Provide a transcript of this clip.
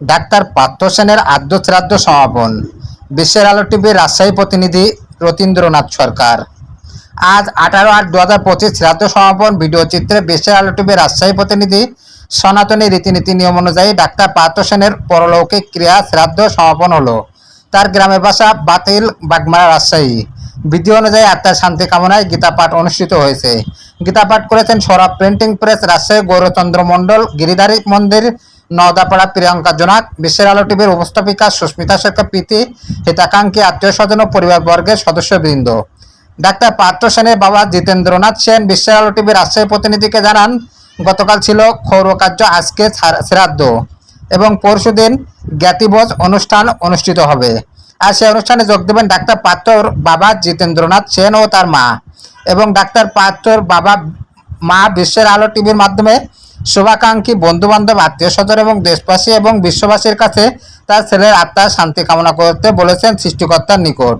Doctor Partha সেনের আদ্য শ্রাদ্ধ সমাপন। বিশ্বের আলো টিভির রাজশাহী প্রতিনিধি রতীন্দ্রনাথ সরকার। আজ আঠারো আট দু হাজার পঁচিশ শ্রাদ্ধ সমাপন ভিডিও চিত্রে বিশ্বের আলো টিভির রাজশাহী প্রতিনিধি সনাতনী রীতিনীতি নিয়ম অনুযায়ী ডাক্তার পার্থ সেনের পরলৌকিক ক্রিয়া শ্রাদ্ধ সমাপন হলো। তার গ্রামের বাসা বাতিল বাগমারা রাজশাহী। বিধি অনুযায়ী আত্মার শান্তি কামনায় গীতা পাঠ অনুষ্ঠিত হয়েছে। গীতা পাঠ করেছেন সৌরভ প্রিন্টিং প্রেস রাজশাহী গৌরচন্দ্র মণ্ডল, গিরিধারী মন্দির নওদাপাড়া প্রিয়াঙ্কা জোনাক, বিশ্বের আলো টিভির উপস্থাপিকা সুস্মিতা সরকার প্রীতি, হিতাকাঙ্ক্ষী আত্মীয় স্বজন ও পরিবারবর্গের সদস্যবৃন্দ। ডাক্তার পার্থ সেনের বাবা জিতেন্দ্রনাথ সেন বিশ্বের আলো টিভির রাজশাহী প্রতিনিধিকে জানান, গতকাল ছিল ক্ষৌর কার্য, আজকে শ্রাদ্ধ এবং পরশুদিন জ্ঞাতিভোজ অনুষ্ঠান অনুষ্ঠিত হবে। আর সেই অনুষ্ঠানে যোগ দেবেন ডাক্তার পাত্রর বাবা জিতেন্দ্রনাথ সেন ও তার মা এবং ডাক্তার পাত্রর বাবা মা বিশ্বের আলো টিভির মাধ্যমে শুভাকাঙ্ক্ষী বন্ধুবান্ধব আত্মীয় স্বজন এবং দেশবাসী এবং বিশ্ববাসীর কাছে তার ছেলের আত্মার শান্তি কামনা করতে বলেছেন সৃষ্টিকর্তার নিকট।